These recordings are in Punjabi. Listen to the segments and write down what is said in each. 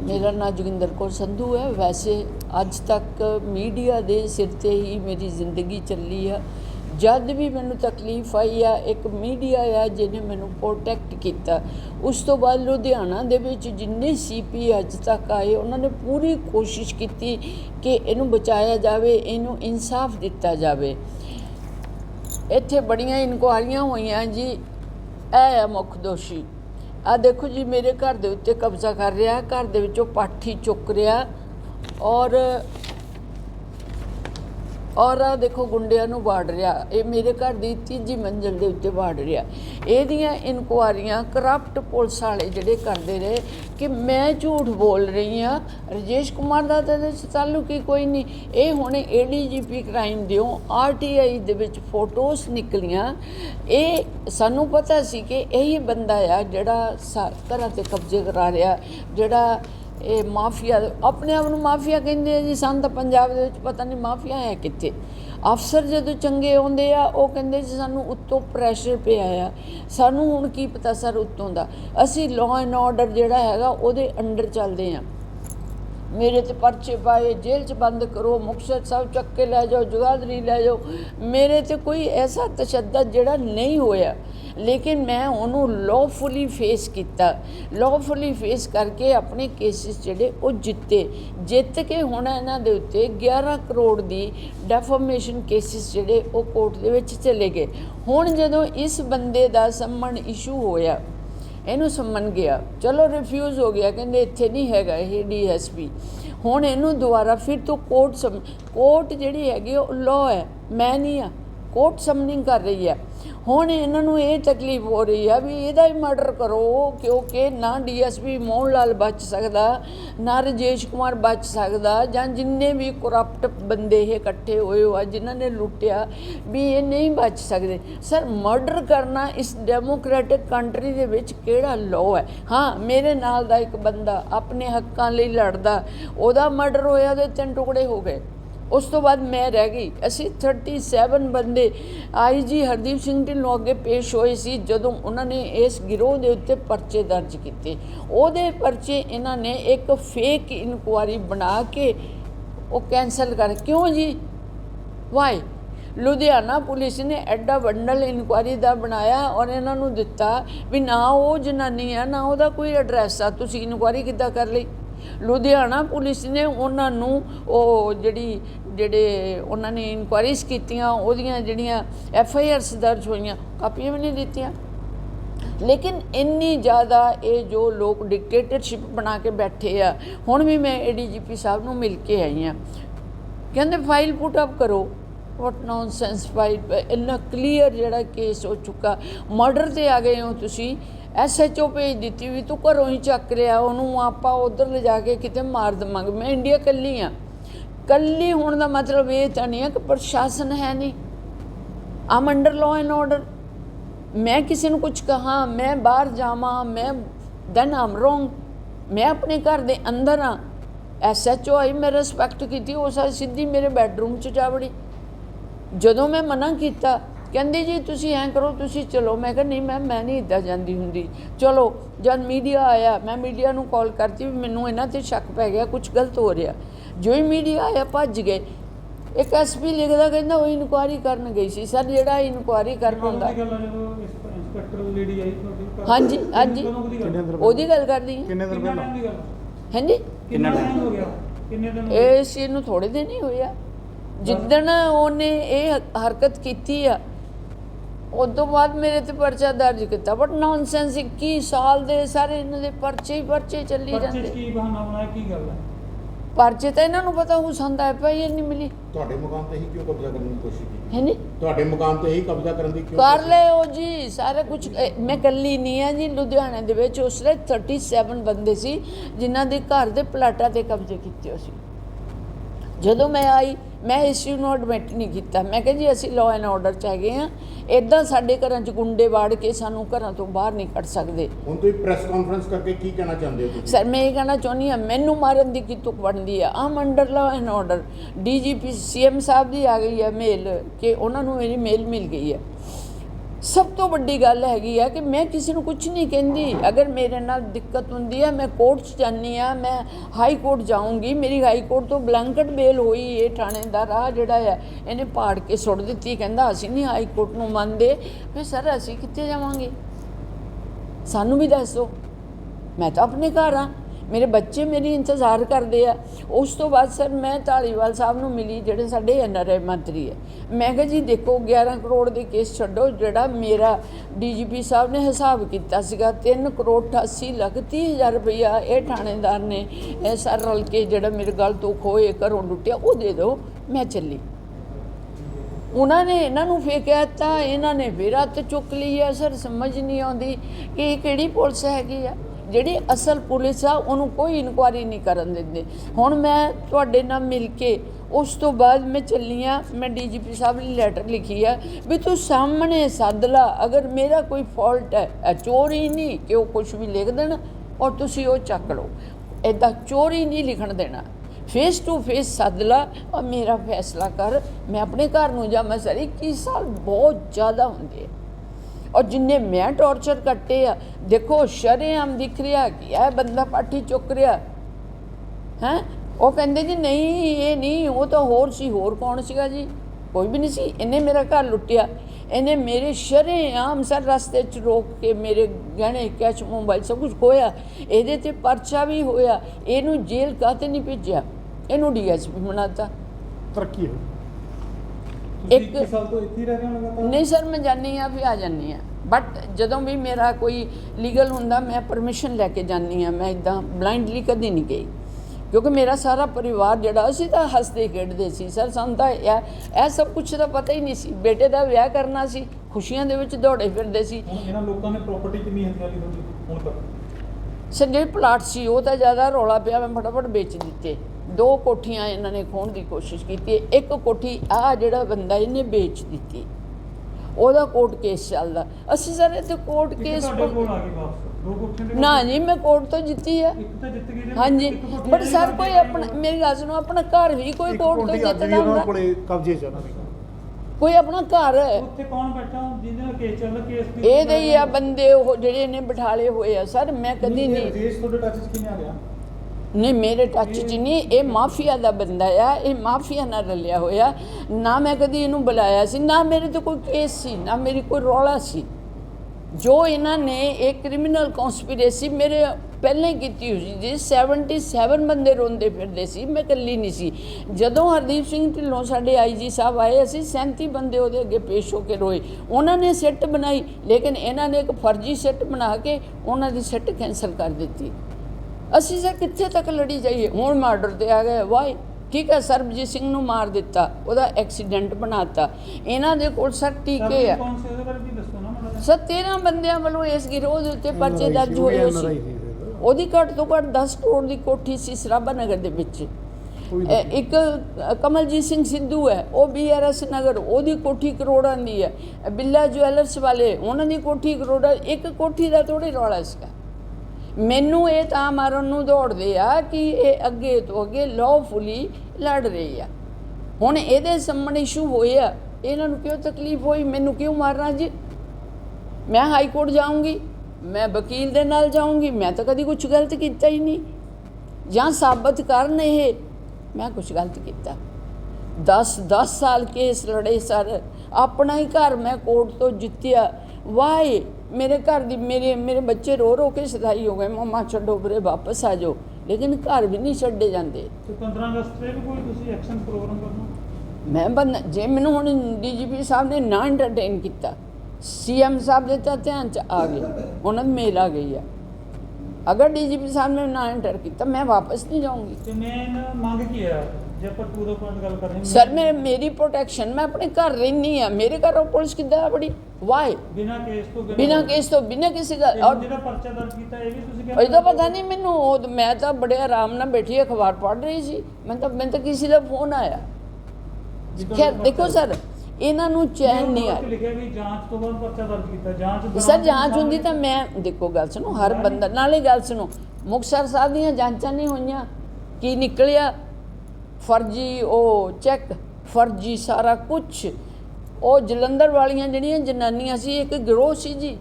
ਮੇਰਾ ਨਾਮ ਜੋਗਿੰਦਰ ਕੌਰ ਸੰਧੂ ਹੈ। ਵੈਸੇ ਅੱਜ ਤੱਕ ਮੀਡੀਆ ਦੇ ਸਿਰ ਤੇ ਹੀ ਮੇਰੀ ਜ਼ਿੰਦਗੀ ਚੱਲੀ ਆ। ਜਦ ਵੀ ਮੈਨੂੰ ਤਕਲੀਫ ਆਈ ਆ, ਇੱਕ ਮੀਡੀਆ ਆ ਜਿਹਨੇ ਮੈਨੂੰ ਪ੍ਰੋਟੈਕਟ ਕੀਤਾ। ਉਸ ਤੋਂ ਬਾਅਦ ਲੁਧਿਆਣਾ ਦੇ ਵਿੱਚ ਜਿੰਨੇ ਸੀਪੀ ਅੱਜ ਤੱਕ ਆਏ, ਉਹਨਾਂ ਨੇ ਪੂਰੀ ਕੋਸ਼ਿਸ਼ ਕੀਤੀ ਕਿ ਇਹਨੂੰ ਬਚਾਇਆ ਜਾਵੇ, ਇਹਨੂੰ ਇਨਸਾਫ ਦਿੱਤਾ ਜਾਵੇ। ਇੱਥੇ ਬੜੀਆਂ ਇਨਕੁਆਰੀਆਂ ਹੋਈਆਂ ਜੀ। ਇਹ ਹੈ ਮੁੱਖ ਦੋਸ਼ੀ। ਆ ਦੇਖੋ ਜੀ, ਮੇਰੇ ਘਰ ਦੇ ਉੱਤੇ ਕਬਜ਼ਾ ਕਰ ਰਿਹਾ, ਘਰ ਦੇ ਵਿੱਚੋਂ ਪਾਠੀ ਚੁੱਕ ਰਿਹਾ ਔਰ ਔਰ ਆ ਦੇਖੋ ਗੁੰਡਿਆਂ ਨੂੰ ਵਾੜ ਰਿਹਾ। ਇਹ ਮੇਰੇ ਘਰ ਦੀ ਤੀਜੀ ਮੰਜ਼ਲ ਦੇ ਉੱਤੇ ਵਾੜ ਰਿਹਾ। ਇਹਦੀਆਂ ਇਨਕੁਆਰੀਆਂ ਕਰਪਟ ਪੁਲਿਸ ਵਾਲੇ ਜਿਹੜੇ ਕਰਦੇ ਰਹੇ ਕਿ ਮੈਂ ਝੂਠ ਬੋਲ ਰਹੀ ਆ ਰਜੇਸ਼ ਕੁਮਾਰ ਦਾ ਤਾਂ ਇਹਦੇ 'ਚ ਤਾਲੁਕ ਹੀ ਕੋਈ ਨਹੀਂ। ਇਹ ਹੁਣੇ ਏਡੀਜੀਪੀ ਕ੍ਰਾਈਮ ਦਿਓ ਆਰਟੀਆਈ ਦੇ ਵਿੱਚ ਫੋਟੋਜ਼ ਨਿਕਲੀਆਂ। ਇਹ ਸਾਨੂੰ ਪਤਾ ਸੀ ਕਿ ਇਹੀ ਬੰਦਾ ਆ ਜਿਹੜਾ ਸਾ- ਘਰਾਂ ਤੇ ਕਬਜ਼ੇ ਕਰਾ ਰਿਹਾ, ਜਿਹੜਾ ਇਹ ਮਾਫੀਆ, ਆਪਣੇ ਆਪ ਨੂੰ ਮਾਫੀਆ ਕਹਿੰਦੇ ਆ ਜੀ, ਸਾਨੂੰ ਤਾਂ ਪੰਜਾਬ ਦੇ ਵਿੱਚ ਪਤਾ ਨਹੀਂ ਮਾਫੀਆ ਹੈ ਕਿੱਥੇ। ਅਫਸਰ ਜਦੋਂ ਚੰਗੇ ਆਉਂਦੇ ਆ, ਉਹ ਕਹਿੰਦੇ ਜੀ, ਸਾਨੂੰ ਉੱਤੋਂ ਪ੍ਰੈਸ਼ਰ ਪਿਆ ਆ। ਸਾਨੂੰ ਹੁਣ ਕੀ ਪਤਾ ਸਰ ਉੱਤੋਂ ਦਾ। ਅਸੀਂ ਲਾਅ ਐਂਡ ਆਰਡਰ ਜਿਹੜਾ ਹੈਗਾ, ਉਹਦੇ ਅੰਡਰ ਚੱਲਦੇ ਆ। ਮੇਰੇ ਤੇ ਪਰਚੇ ਪਾਏ, ਜੇਲ੍ਹ 'ਚ ਬੰਦ ਕਰੋ, ਮੁਕਤਸਰ ਸਾਹਿਬ ਚੱਕ ਕੇ ਲੈ ਜਾਓ, ਜਗਾਦਰੀ ਲੈ ਜਾਓ। ਮੇਰੇ ਤੇ ਕੋਈ ਐਸਾ ਤਸ਼ੱਦਦ ਜਿਹੜਾ ਨਹੀਂ ਹੋਇਆ। ਲੇਕਿਨ ਮੈਂ ਉਹਨੂੰ ਲawfully ਫੇਸ ਕੀਤਾ। ਲawfully ਫੇਸ ਕਰਕੇ ਆਪਣੇ ਕੇਸਿਸ ਜਿਹੜੇ ਉਹ ਜਿੱਤੇ। ਜਿੱਤ ਕੇ ਹੁਣ ਇਹਨਾਂ ਦੇ ਉੱਤੇ 11 ਕਰੋੜ ਦੀ ਡੈਫਾਮੇਸ਼ਨ ਕੇਸਿਸ ਜਿਹੜੇ ਉਹ ਕੋਰਟ ਦੇ ਵਿੱਚ ਚਲੇ ਗਏ। ਹੁਣ ਜਦੋਂ ਇਸ ਬੰਦੇ ਦਾ ਸੰਮਣ ਇਸ਼ੂ ਹੋਇਆ, ਇਹਨੂੰ ਸੰਮਨ ਗਿਆ। ਚਲੋ ਰਿਫਿਊਜ਼ ਹੋ ਗਿਆ, ਕਹਿੰਦੇ ਇੱਥੇ ਨਹੀਂ ਹੈਗਾ ਇਹ ਡੀਐਸਪੀ ਹੁਣ ਇਹਨੂੰ ਦੁਬਾਰਾ ਫਿਰ ਤੋਂ ਕੋਰਟ ਸਮ ਕੋਰਟ ਜਿਹੜੀ ਹੈਗੀ ਉਹ ਲਾਅ ਹੈ। ਮੈਂ ਨਹੀਂ ਆ। ਕੋਰਟ ਸਮਨਿੰਗ ਕਰ ਰਹੀ ਹੈ। ਹੁਣ ਇਹਨਾਂ ਨੂੰ ਇਹ ਤਕਲੀਫ ਹੋ ਰਹੀ ਆ ਵੀ ਇਹਦਾ ਹੀ ਮਰਡਰ ਕਰੋ, ਕਿਉਂਕਿ ਨਾ ਡੀਐਸਪੀ ਮੋਹਨ ਲਾਲ ਬਚ ਸਕਦਾ, ਨਾ ਰਜੇਸ਼ ਕੁਮਾਰ ਬਚ ਸਕਦਾ, ਜਾਂ ਜਿੰਨੇ ਵੀ ਕਰਪਟ ਬੰਦੇ ਇਹ ਇਕੱਠੇ ਹੋਏ ਹੋ ਆ, ਜਿਨ੍ਹਾਂ ਨੇ ਲੁੱਟਿਆ ਵੀ ਇਹ ਨਹੀਂ ਬਚ ਸਕਦੇ। ਸਰ, ਮਰਡਰ ਕਰਨਾ ਇਸ ਡੈਮੋਕ੍ਰੈਟਿਕ ਕੰਟਰੀ ਦੇ ਵਿੱਚ ਕਿਹੜਾ ਲਾਅ ਹੈ? ਹਾਂ, ਮੇਰੇ ਨਾਲ ਦਾ ਇੱਕ ਬੰਦਾ ਆਪਣੇ ਹੱਕਾਂ ਲਈ ਲੜਦਾ, ਉਹਦਾ ਮਰਡਰ ਹੋਇਆ ਤੇ ਤਿੰਨ ਟੁਕੜੇ ਹੋ ਗਏ। ਉਸ ਤੋਂ ਬਾਅਦ ਮੈਂ ਰਹਿ ਗਈ। ਅਸੀਂ 37 ਬੰਦੇ ਆਈਜੀ ਹਰਦੀਪ ਸਿੰਘ ਢਿੱਲੋਂ ਅੱਗੇ ਪੇਸ਼ ਹੋਏ ਸੀ, ਜਦੋਂ ਉਹਨਾਂ ਨੇ ਇਸ ਗਿਰੋਹ ਦੇ ਉੱਤੇ ਪਰਚੇ ਦਰਜ ਕੀਤੇ। ਉਹਦੇ ਪਰਚੇ ਇਹਨਾਂ ਨੇ ਇੱਕ ਫੇਕ ਇਨਕੁਆਰੀ ਬਣਾ ਕੇ ਉਹ ਕੈਨਸਲ ਕਰ, ਕਿਉਂ ਜੀ? ਵਾਈ ਲੁਧਿਆਣਾ ਪੁਲਿਸ ਨੇ ਐਡਾ ਵੰਡਲ ਇਨਕੁਆਰੀ ਦਾ ਬਣਾਇਆ ਔਰ ਇਹਨਾਂ ਨੂੰ ਦਿੱਤਾ ਵੀ ਨਾ ਉਹ ਜਨਾਨੀ ਆ, ਨਾ ਉਹਦਾ ਕੋਈ ਐਡਰੈਸ ਆ, ਤੁਸੀਂ ਇਨਕੁਆਰੀ ਕਿੱਦਾਂ ਕਰ ਲਈ? ਲੁਧਿਆਣਾ ਪੁਲਿਸ ਨੇ ਉਹਨਾਂ ਨੂੰ ਉਹ ਜਿਹੜੀ, ਜਿਹੜੇ ਉਹਨਾਂ ਨੇ ਇਨਕੁਆਇਰੀਜ਼ ਕੀਤੀਆਂ, ਉਹਦੀਆਂ ਜਿਹੜੀਆਂ ਐਫ ਆਈ ਆਰਸ ਦਰਜ ਹੋਈਆਂ, ਕਾਪੀਆਂ ਵੀ ਨਹੀਂ ਦਿੱਤੀਆਂ। ਲੇਕਿਨ ਇੰਨੀ ਜ਼ਿਆਦਾ ਇਹ ਜੋ ਲੋਕ ਡਿਕਟੇਟਰਸ਼ਿਪ ਬਣਾ ਕੇ ਬੈਠੇ ਆ, ਹੁਣ ਵੀ ਮੈਂ ਏਡੀਜੀਪੀ ਸਾਹਿਬ ਨੂੰ ਮਿਲ ਕੇ ਆਈ ਆ ਕਹਿੰਦੇ ਫਾਈਲ ਪੁੱਟ ਅਪ ਕਰੋ। ਵਾਟ ਨੌਨਸੈਂਸ ਫਾਈਲ ਇੰਨਾ ਕਲੀਅਰ ਜਿਹੜਾ ਕੇਸ ਹੋ ਚੁੱਕਾ। ਮਰਡਰ ਤੇ ਆ ਗਏ ਹੋ ਤੁਸੀਂ। ਐਸਐਚਓ ਭੇਜ ਦਿੱਤੀ ਵੀ ਤੂੰ ਘਰੋਂ ਹੀ ਚੱਕ ਰਿਆ ਉਹਨੂੰ ਆਪਾਂ ਉਧਰ ਲਿਜਾ ਕੇ ਕਿਤੇ ਮਾਰ ਦਵਾਂਗੇ। ਮੈਂ ਇੰਡੀਆ ਕੱਲੀ ਆ। ਕੱਲੀ ਹੋਣ ਦਾ ਮਤਲਬ ਇਹ ਤਾਂ ਨਹੀਂ ਹੈ ਕਿ ਪ੍ਰਸ਼ਾਸਨ ਹੈ ਨਹੀਂ। ਆਮ ਅੰਡਰ ਲਾਅ ਐਂਡ ਆਰਡਰ ਮੈਂ ਕਿਸੇ ਨੂੰ ਕੁਝ ਕਹਾ, ਮੈਂ ਬਾਹਰ ਜਾਵਾਂ, ਮੈਂ ਦੈਨ ਆਮ ਰੋਂਗ ਮੈਂ ਆਪਣੇ ਘਰ ਦੇ ਅੰਦਰ ਆ। ਐਸਐਚਓ ਆਈ ਮੈਂ ਰਿਸਪੈਕਟ ਕੀਤੀ, ਉਹ ਸਾ ਸਿੱਧੀ ਮੇਰੇ ਬੈੱਡਰੂਮ 'ਚ ਜਾ ਵੜੀ ਜਦੋਂ ਮੈਂ ਮਨਾ ਕੀਤਾ ਕਹਿੰਦੇ ਜੀ ਤੁਸੀਂ ਐਂ ਕਰੋ ਤੁਸੀਂ ਚਲੋ। ਮੈਂ ਕਿਹਾ ਨਹੀਂ ਮੈਂ ਮੈਂ ਨਹੀਂ ਇੱਦਾਂ ਜਾਂਦੀ ਹੁੰਦੀ। ਚਲੋ ਜਦ ਮੀਡੀਆ ਆਇਆ ਮੈਂ ਮੀਡੀਆ ਨੂੰ ਕਾਲ ਕਰਤੀ ਵੀ ਮੈਨੂੰ ਇਹਨਾਂ ਤੇ ਸ਼ੱਕ ਪੈ ਗਿਆ ਕੁਝ ਗਲਤ ਹੋ ਰਿਹਾ। ਜੋ ਹੀ ਮੀਡੀਆ ਆਇਆ ਭੱਜ ਗਏ। ਇੱਕ ਐਸਪੀ ਲਿਖਦਾ ਕਹਿੰਦਾ ਉਹ ਇਨਕੁਆਰੀ ਕਰਨ ਗਈ ਸੀ। ਸਰ ਜਿਹੜਾ ਇਨਕੁਆਰੀ ਕਰਨ ਹੁੰਦਾ ਇੰਸਪੈਕਟਰ ਲੇਡੀ ਆਈ? ਹਾਂਜੀ, ਹਾਂਜੀ। ਉਹਦੀ ਗੱਲ ਕਰਦੀ ਹਾਂ ਕਿੰਨੇ ਦਿਨ ਪਹਿਲਾਂ? ਹਾਂਜੀ। ਕਿੰਨਾ ਟਾਈਮ ਹੋ ਗਿਆ? ਕਿੰਨੇ ਦਿਨ ਹੋ ਗਏ? ਇਸ ਚੀਜ਼ ਨੂੰ ਥੋੜੇ ਦਿਨ ਹੀ ਹੋਇਆ ਜਿੱਦਣ ਉਹਨੇ ਇਹ ਹਰਕਤ ਕੀਤੀ ਆ ਉਸ ਤੋਂ ਬਾਅਦ ਮੇਰੇ ਤੇ ਪਰਚਾ ਦਰਜ ਕੀਤਾ। ਬਟ ਨੌਨਸੈਂਸ 21 ਸਾਲ ਦੇ ਸਾਰੇ ਇਹਨਾਂ ਦੇ ਪਰਚੇ ਹੀ ਪਰਚੇ ਚੱਲੀ ਪਰਚੇ 'ਚ ਜਾਂਦੇ। ਕੀ ਬਹਾਨਾ ਬਣਾਇਆ ਕੀ ਗੱਲ ਹੈ ਪਰਚੇ ਤਾਂ ਇਹਨਾਂ ਨੂੰ ਪਤਾ ਹੁਸਨ ਦਾ ਐਫਆਈਆਰ ਨਹੀਂ ਮਿਲੀ। ਤੁਹਾਡੇ ਮਕਾਨ ਤੇ ਹੀ ਕਿਉਂ ਕਬਜ਼ਾ ਕਰਨ ਦੀ ਕੋਸ਼ਿਸ਼ ਕੀਤੀ? ਹੈ ਨਹੀਂ ਤੁਹਾਡੇ ਮਕਾਨ ਤੇ ਹੀ ਕਬਜ਼ਾ ਕਰਨ ਦੀ ਕਿਉਂ ਕਰ ਲਿਓ ਜੀ ਸਾਰਾ ਕੁਝ ਮੈਂ ਕੱਲੀ ਨਹੀਂ ਆ ਜੀ ਲੁਧਿਆਣੇ ਦੇ ਵਿੱਚ ਉਸ ਵੇਲੇ 37 ਬੰਦੇ ਸੀ ਜਿਨ੍ਹਾਂ ਦੇ ਘਰ ਦੇ ਪਲਾਟਾਂ ਤੇ ਕਬਜ਼ੇ ਕੀਤੇ ਹੋਏ ਸੀ। ਜਦੋਂ ਮੈਂ ਆਈ ਮੈਂ ਇਸ ਨੂੰ ਐਡਮਿਟ ਨਹੀਂ ਕੀਤਾ। ਮੈਂ ਕਿਹਾ ਜੀ ਅਸੀਂ ਲਾਅ ਐਂਡ ਆਰਡਰ ਚ ਹੈਗੇ ਆ ਇਦਾਂ ਸਾਡੇ ਘਰਾਂ ਚ ਗੁੰਡੇ ਵਾੜ ਕੇ ਸਾਨੂੰ ਘਰਾਂ ਤੋਂ ਬਾਹਰ ਨਹੀਂ ਕੱਢ ਸਕਦੇ। ਹੁਣ ਤੁਸੀਂ ਪ੍ਰੈਸ ਕਾਨਫਰੰਸ ਕਰਕੇ ਕੀ ਕਹਿਣਾ ਚਾਹੁੰਦੇ ਹੋ ਤੁਸੀਂ? ਸਰ ਮੈਂ ਇਹ ਕਹਿਣਾ ਚਾਹੁੰਦੀ ਹਾਂ ਮੈਨੂੰ ਮਾਰਨ ਦੀ ਕੀ ਤੁਕ ਬਣਦੀ ਆ? ਆਮ under law and order DGP CM ਸਾਹਿਬ ਦੀ ਆ ਗਈ ਹੈ ਮੇਲ ਕਿ ਉਹਨਾਂ ਨੂੰ ਮੇਰੀ ਮੇਲ ਮਿਲ ਗਈ ਹੈ ਸਭ ਤੋਂ ਵੱਡੀ ਗੱਲ ਹੈਗੀ ਆ ਕਿ ਮੈਂ ਕਿਸੇ ਨੂੰ ਕੁਝ ਨਹੀਂ ਕਹਿੰਦੀ। ਅਗਰ ਮੇਰੇ ਨਾਲ ਦਿੱਕਤ ਹੁੰਦੀ ਹੈ ਮੈਂ ਕੋਰਟ 'ਚ ਜਾਂਦੀ ਆ, ਮੈਂ ਹਾਈ ਕੋਰਟ ਜਾਊਂਗੀ। ਮੇਰੀ ਹਾਈ ਕੋਰਟ ਤੋਂ ਬਲੈਂਕਟ ਬੇਲ ਹੋਈ ਇਹ ਥਾਣੇਦਾਰ ਆ ਜਿਹੜਾ ਹੈ ਇਹਨੇ ਪਾੜ ਕੇ ਸੁੱਟ ਦਿੱਤੀ। ਕਹਿੰਦਾ, ਅਸੀਂ ਨਹੀਂ ਹਾਈ ਕੋਰਟ ਨੂੰ ਮੰਨਦੇ। ਫਿਰ ਸਰ, ਅਸੀਂ ਕਿੱਥੇ ਜਾਵਾਂਗੇ? ਸਾਨੂੰ ਵੀ ਦੱਸ ਦਿਓ ਮੈਂ ਤਾਂ ਆਪਣੇ ਘਰ ਆ। ਮੇਰੇ ਬੱਚੇ ਮੇਰੀ ਇੰਤਜ਼ਾਰ ਕਰਦੇ ਆ। ਉਸ ਤੋਂ ਬਾਅਦ ਸਰ ਮੈਂ ਢਾਲੀਵਾਲ ਸਾਹਿਬ ਨੂੰ ਮਿਲੀ, ਜਿਹੜੇ ਸਾਡੇ ਐਨਆਰਆਈ ਮੰਤਰੀ ਹੈ। ਮੈਂ ਕਿਹਾ ਜੀ ਦੇਖੋ 11 ਕਰੋੜ ਦੇ ਕੇਸ ਛੱਡੋ, ਜਿਹੜਾ ਮੇਰਾ ਡੀਜੀਪੀ ਸਾਹਿਬ ਨੇ ਹਿਸਾਬ ਕੀਤਾ ਸੀਗਾ 3 ਕਰੋੜ 88 ਲੱਖ 30 ਹਜ਼ਾਰ ਰੁਪਈਆ ਇਹ ਥਾਣੇਦਾਰ ਨੇ, ਇਹ ਸਰ ਰਲ ਕੇ ਜਿਹੜਾ ਮੇਰੇ ਗੱਲ ਤੋਂ ਖੋਏ ਘਰੋਂ ਲੁੱਟਿਆ, ਉਹ ਦੇ ਦਿਓ, ਮੈਂ ਚੱਲੀ। ਉਹਨਾਂ ਨੇ ਇਹਨਾਂ ਨੂੰ ਫੇਕਿਆ ਤਾਂ ਇਹਨਾਂ ਨੇ ਫਿਰ ਹੱਥ ਚੁੱਕ ਲਈ ਆ ਸਰ ਸਮਝ ਨਹੀਂ ਆਉਂਦੀ ਕਿ ਇਹ ਕਿਹੜੀ ਪੁਲਿਸ ਹੈਗੀ ਆ। ਜਿਹੜੀ ਅਸਲ ਪੁਲਿਸ ਆ, ਉਹਨੂੰ ਕੋਈ ਇਨਕੁਆਰੀ ਨਹੀਂ ਕਰਨ ਦਿੰਦੇ। ਹੁਣ ਮੈਂ ਤੁਹਾਡੇ ਨਾਲ ਮਿਲ ਕੇ ਉਸ ਤੋਂ ਬਾਅਦ ਮੈਂ ਚੱਲੀ ਆ, ਮੈਂ ਡੀਜੀਪੀ ਸਾਹਿਬ ਨੂੰ ਲੈਟਰ ਲਿਖੀ ਆ ਵੀ ਤੂੰ ਸਾਹਮਣੇ ਸੱਦ ਲਾ, ਅਗਰ ਮੇਰਾ ਕੋਈ ਫਾਲਟ ਹੈ, ਇਹ ਚੋਰੀ ਨਹੀਂ ਕਿ ਉਹ ਕੁਝ ਵੀ ਲਿਖ ਦੇਣ, ਔਰ ਤੁਸੀਂ ਉਹ ਚੱਕ ਲਓ। ਇਦਾਂ ਚੋਰੀ ਨਹੀਂ ਲਿਖਣ ਦੇਣਾ। ਫੇਸ ਟੂ ਫੇਸ ਸੱਦ ਲਾ, ਔਰ ਮੇਰਾ ਫੈਸਲਾ ਕਰ, ਮੈਂ ਆਪਣੇ ਘਰ ਨੂੰ ਜਾਵਾਂ, ਸਰ 21 ਸਾਲ ਬਹੁਤ ਜ਼ਿਆਦਾ ਹੁੰਦੇ ਆ। ਔਰ ਜਿੰਨੇ ਮੈਂ ਟੌਰਚਰ ਕੱਟੇ ਆ, ਦੇਖੋ ਸ਼ਰੇਆਮ ਦਿਖ ਰਿਹਾ ਕਿ ਇਹ ਬੰਦਾ ਪਾਠੀ ਚੁੱਕ ਰਿਹਾ। ਹੈ? ਉਹ ਕਹਿੰਦੇ ਜੀ, ਨਹੀਂ, ਇਹ ਨਹੀਂ, ਉਹ ਤਾਂ ਹੋਰ ਸੀ, ਹੋਰ ਕੌਣ ਸੀਗਾ ਜੀ? ਕੋਈ ਵੀ ਨਹੀਂ ਸੀ। ਇਹਨੇ ਮੇਰਾ ਘਰ ਲੁੱਟਿਆ। ਇਹਨੇ ਮੇਰੇ ਸ਼ਰੇਆਮ ਸਰ ਰਸਤੇ 'ਚ ਰੋਕ ਕੇ ਮੇਰੇ ਗਹਿਣੇ ਕੈਸ਼ ਮੋਬਾਈਲ ਸਭ ਕੁਝ ਖੋਇਆ ਇਹਦੇ ਤੇ ਪਰਚਾ ਵੀ ਹੋਇਆ। ਇਹਨੂੰ ਜੇਲ੍ਹ ਕਾਤੇ ਨਹੀਂ ਭੇਜਿਆ? ਇਹਨੂੰ ਡੀਐਸਪੀ ਬਣਾਤਾ। ਤਰੱਕੀ ਹੋਈ ਤੁਸੀਂ ਇੱਕ- 21 ਸਾਲ ਤੋਂ ਇੱਥੇ ਹੀ ਰਹਿ ਰਹੇ ਹੋ ਲਗਾਤਾਰ ਨਹੀਂ ਸਰ ਮੈਂ ਜਾਣੀ ਆ ਵੀ ਆ ਜਾਨੀ ਆ ਬਟ ਜਦੋਂ ਵੀ ਮੇਰਾ ਕੋਈ ਲੀਗਲ ਹੁੰਦਾ ਮੈਂ ਪਰਮਿਸ਼ਨ ਲੈ ਕੇ ਜਾਨੀ ਆ ਮੈਂ ਇਦਾਂ ਬਲਾਈਂਡਲੀ ਕਦੀ ਨਹੀਂ ਗਈ। ਕਿਉਂਕਿ ਮੇਰਾ ਸਾਰਾ ਪਰਿਵਾਰ ਜਿਹੜਾ ਅਸੀਂ ਤਾਂ ਹੱਸਦੇ ਖੇਡਦੇ ਸੀ। ਸਰ ਸਾਨੂੰ ਤਾਂ ਇਹ ਇਹ ਸਭ ਕੁਝ ਦਾ ਪਤਾ ਹੀ ਨਹੀਂ ਸੀ। ਬੇਟੇ ਦਾ ਵਿਆਹ ਕਰਨਾ ਸੀ ਖੁਸ਼ੀਆਂ ਦੇ ਵਿੱਚ ਦੌੜੇ ਫਿਰਦੇ ਸੀ। ਹੁਣ ਇਹਨਾਂ ਲੋਕਾਂ ਨੇ ਪ੍ਰਾਪਰਟੀ ਕਿੰਨੀ ਹੱਥਿਆ ਲਈ ਤੁਹਾਡੀ ਹੁਣ ਤੱਕ? ਸਰ ਜਿਹੜੇ ਪਲਾਟ ਸੀ ਉਹ ਤਾਂ ਜ਼ਿਆਦਾ ਰੌਲਾ ਪਿਆ ਮੈਂ ਫਟਾਫਟ ਵੇਚ ਦਿੱਤੇ। ਦੋ ਕੋਠੀਆਂ ਇਹਨਾਂ ਨੇ ਖੋਣ ਦੀ ਕੋਸ਼ਿਸ਼ ਕੀਤੀ ਇੱਕ ਕੋਠੀ ਆ ਜਿਹੜਾ ਬੰਦਾ ਇਹਨੇ ਵੇਚ ਦਿੱਤੀ। ਉਹਦਾ ਕੋਰਟ ਕੇਸ ਚੱਲਦਾ। ਅਸੀਂ ਸਰ ਇੱਥੇ ਕੋਰਟ ਕੇਸ ਨਾ ਜੀ ਮੈਂ ਕੋਰਟ ਤੋਂ ਜਿੱਤੀ ਆ। ਇੱਕ ਤਾਂ ਜਿੱਤ ਗਏ ਨੇ, ਹਾਂਜੀ ਜਿਹੜੀ ਸਰ ਕੋਈ ਆਪਣਾ ਮੇਰੀ ਗੱਲ ਸੁਣੋ ਆਪਣਾ ਘਰ ਵੀ ਕੋਈ ਕੋਰਟ ਤੋਂ ਜਿੱਤਦਾ ਹੁੰਦਾ। ਕੋਲੇ ਕਬਜ਼ੇ 'ਚ ਉਹਨਾਂ ਦੇ। ਕੋਈ ਆਪਣਾ ਘਰ ਉੱਥੇ ਕੌਣ ਬੈਠਾ? ਜਿਹਦੇ ਨਾਲ ਕੇਸ ਚੱਲਦਾ ਕੇਸ ਦੀ ਇਹਦੇ ਹੀ ਆ ਬੰਦੇ ਉਹ ਜਿਹੜੇ ਨੇ ਬਿਠਾਲੇ ਹੋਏ ਆ। ਸਰ ਮੈਂ ਕਦੀ ਨਹੀਂ ਰਜੇਸ਼ ਤੁਹਾਡੇ ਟੱਚ 'ਚ ਕਿਵੇਂ ਆ ਗਿਆ? ਨਹੀਂ ਮੇਰੇ ਟੱਚ 'ਚ ਨਹੀਂ ਇਹ ਮਾਫੀਆ ਦਾ ਬੰਦਾ ਆ, ਇਹ ਮਾਫੀਆ ਨਾਲ ਰਲਿਆ ਹੋਇਆ। ਨਾ ਮੈਂ ਕਦੀ ਇਹਨੂੰ ਬੁਲਾਇਆ ਸੀ, ਨਾ ਮੇਰੇ ਤੇ ਕੋਈ ਕੇਸ ਸੀ, ਨਾ ਮੇਰੀ ਕੋਈ ਰੌਲਾ ਸੀ। ਜੋ ਇਹਨਾਂ ਨੇ ਇਹ ਕ੍ਰਿਮੀਨਲ ਕਨਸਪੀਰੇਸੀ ਮੇਰੇ ਪਹਿਲਾਂ ਹੀ ਕੀਤੀ ਹੋਈ ਸੀ, ਜੀ 77 ਬੰਦੇ ਰੋਂਦੇ ਫਿਰਦੇ ਸੀ, ਮੈਂ ਇਕੱਲੀ ਨਹੀਂ ਸੀ। ਜਦੋਂ ਹਰਦੀਪ ਸਿੰਘ ਢਿੱਲੋਂ ਸਾਡੇ ਆਈਜੀ ਸਾਹਿਬ ਆਏ, ਅਸੀਂ 37 ਬੰਦੇ ਉਹਦੇ ਅੱਗੇ ਪੇਸ਼ ਹੋ ਕੇ ਰੋਏ। ਉਹਨਾਂ ਨੇ ਸਿੱਟ ਬਣਾਈ, ਲੇਕਿਨ ਇਹਨਾਂ ਨੇ ਇੱਕ ਫਰਜ਼ੀ ਸੈੱਟ ਬਣਾ ਕੇ ਉਹਨਾਂ ਦੀ ਸੈੱਟ ਕੈਂਸਲ ਕਰ ਦਿੱਤੀ। ਅਸੀਂ ਸਰ ਕਿੱਥੇ ਤੱਕ ਲੜੀ ਜਾਈਏ? ਹੁਣ ਮਾਰਡਰ ਤੇ ਆ ਗਏ। ਵਾਈ ਠੀਕ ਹੈ ਸਰਬਜੀਤ ਸਿੰਘ ਨੂੰ ਮਾਰ ਦਿੱਤਾ। ਉਹਦਾ ਐਕਸੀਡੈਂਟ ਬਣਾਤਾ। ਇਹਨਾਂ ਦੇ ਕੋਲ ਸਰ ਟੀਕੇ ਆ। ਕੌਣ ਸੇ? ਉਹਦੇ ਬਾਰੇ ਵੀ ਦੱਸੋ ਨਾ ਮਾੜਾ ਜਿਹਾ। ਸਰ 13 ਬੰਦਿਆਂ ਵੱਲੋਂ ਇਸ ਗਿਰੋਹ ਦੇ ਉੱਤੇ ਪਰਚੇ ਦਰਜ ਹੋਏ ਸੀ। ਉਹਦੀ ਘੱਟ ਤੋਂ ਘੱਟ 10 ਕਰੋੜ ਦੀ ਕੋਠੀ ਸੀ ਸਰਾਭਾ ਨਗਰ ਦੇ ਵਿੱਚ। ਇੱਕ ਕਮਲਜੀਤ ਸਿੰਘ ਸਿੱਧੂ ਹੈ। ਉਹ ਬੀਆਰਐਸ ਨਗਰ ਉਹਦੀ ਕੋਠੀ ਕਰੋੜਾਂ ਦੀ ਹੈ। ਬਿੱਲਾ ਜੁਐਲਰਸ ਵਾਲੇ ਉਹਨਾਂ ਦੀ ਕੋਠੀ ਕਰੋੜਾਂ ਇੱਕ ਕੋਠੀ ਦਾ ਥੋੜੀ ਰੌਲਾ ਸੀਗਾ। ਮੈਨੂੰ ਇਹ ਤਾਂ ਮਾਰਨ ਨੂੰ ਦੌੜਦੇ ਆ ਕਿ ਇਹ ਅੱਗੇ ਤੋਂ ਅੱਗੇ ਲਾਅਫੁਲੀ ਲੜ ਰਹੀ ਆ। ਹੁਣ ਇਹਦੇ ਸਾਹਮਣੇ ਇਸ਼ੂ ਹੋਏ ਆ। ਇਹਨਾਂ ਨੂੰ ਕਿਉਂ ਤਕਲੀਫ ਹੋਈ? ਮੈਨੂੰ ਕਿਉਂ ਮਾਰਨਾ ਜੀ? ਮੈਂ ਹਾਈ ਕੋਰਟ ਜਾਊਂਗੀ, ਮੈਂ ਵਕੀਲ ਦੇ ਨਾਲ ਜਾਊਂਗੀ, ਮੈਂ ਤਾਂ ਕਦੀ ਕੁਝ ਗਲਤ ਕੀਤਾ ਹੀ ਨਹੀਂ। ਜਾਂ ਸਾਬਤ ਕਰਨ ਇਹ, ਮੈਂ ਕੁਝ ਗਲਤ ਕੀਤਾ। 10 10 ਸਾਲ ਕੇਸ ਲੜੇ ਸਰ। ਆਪਣਾ ਹੀ ਘਰ ਮੈਂ ਕੋਰਟ ਤੋਂ ਜਿੱਤਿਆ। ਵਾਏ ਮੇਰੇ ਘਰ ਦੀ ਮੇਰੇ ਮੇਰੇ ਬੱਚੇ ਰੋ ਰੋ ਕੇ ਸਦਾਈ ਹੋ ਗਏ। ਮਮਾ ਛੱਡੋ ਵੀਰੇ ਵਾਪਸ ਆ ਜਾਓ। ਲੇਕਿਨ ਘਰ ਵੀ ਨਹੀਂ ਛੱਡੇ ਜਾਂਦੇ। ਤੇ 15 ਅਗਸਤ ਤੇ ਵੀ ਕੋਈ ਤੁਸੀਂ ਐਕਸ਼ਨ ਪ੍ਰੋਗਰਾਮ ਕਰਨਾ? ਮੈਂ ਬੰਦ ਜੇ ਮੈਨੂੰ ਹੁਣ ਡੀਜੀਪੀ ਸਾਹਿਬ ਨੇ ਨਾ ਐਂਟਰਟੇਨ ਕੀਤਾ ਸੀਐਮ ਸਾਹਿਬ ਦੇ ਤਾਂ ਧਿਆਨ ਚ ਆ ਗਈ ਉਹਨਾਂ ਦੀ ਮੇਲ ਆ ਗਈ ਆ। ਅਗਰ ਡੀਜੀਪੀ ਸਾਹਿਬ ਨੇ ਨਾ ਐਂਟਰ ਕੀਤਾ ਮੈਂ ਵਾਪਸ ਨਹੀਂ ਜਾਊਂਗੀ। ਤੇ ਮੇਨ ਮੰਗ ਕੀ ਹੈ? ਜੇ ਆਪਾਂ ਟੂ ਦਾ ਪੁਆਇੰਟ ਗੱਲ ਕਰ ਰਹੇ ਹਾਂ। ਸਰ ਮੈਂ ਮੇਰੀ ਪ੍ਰੋਟੈਕਸ਼ਨ ਮੈਂ ਆਪਣੇ ਘਰ ਰਹਿਨੀ ਆ ਮੇਰੇ ਘਰੋਂ ਪੁਲਿਸ ਕਿੱਦਾਂ ਆ ਬੜੀ? ਵਾਈ ਬਿਨਾ ਕੇਸ ਤੋਂ ਬਿਨਾਂ ਕੇਸ ਤੋਂ ਬਿਨਾਂ ਕਿਸੇ ਦਾ ਔਰ ਜਿਹੜਾ ਪਰਚਾ ਦਰਜ ਕੀਤਾ ਇਹ ਵੀ ਤੁਸੀਂ ਇਹਦਾ ਪਤਾ ਨਹੀਂ ਮੈਨੂੰ ਉਹ ਮੈਂ ਤਾਂ ਬੜੇ ਆਰਾਮ ਨਾਲ ਬੈਠੀ ਅਖਬਾਰ ਪੜ੍ਹ ਰਹੀ ਸੀ। ਮੈਂ ਤਾਂ ਮੈਨੂੰ ਤਾਂ ਕਿਸੇ ਦਾ ਫੋਨ ਆਇਆ। ਖੈਰ ਦੇਖੋ ਸਰ ਇਹਨਾਂ ਨੂੰ ਚੈਨ ਨਹੀਂ ਆ ਲਿਖਿਆ ਵੀ ਜਾਂਚ ਤੋਂ ਬਾਅਦ ਪਰਚਾ ਦਰਜ ਕੀਤਾ ਜਾਂਚ ਸਰ ਜਾਂਚ ਹੁੰਦੀ ਤਾਂ ਮੈਂ ਦੇਖੋ ਗੱਲ ਸੁਣੋ ਹਰ ਬੰਦਾ ਨਾਲੇ ਗੱਲ ਸੁਣੋ ਮੁਕਤਸਰ ਸਾਹਿਬ ਦੀਆਂ ਜਾਂਚਾਂ ਨਹੀਂ ਹੋਈਆਂ। ਕੀ ਨਿਕਲਿਆ? ਫਰਜੀ ਉਹ ਚੈੱਕ ਫਰਜੀ ਸਾਰਾ ਕੁਝ ਉਹ ਜਲੰਧਰ ਵਾਲੀਆਂ ਜਿਹੜੀਆਂ ਜਨਾਨੀਆਂ ਸੀ ਇੱਕ ਗਿਰੋਹ ਸੀ ਜੀ।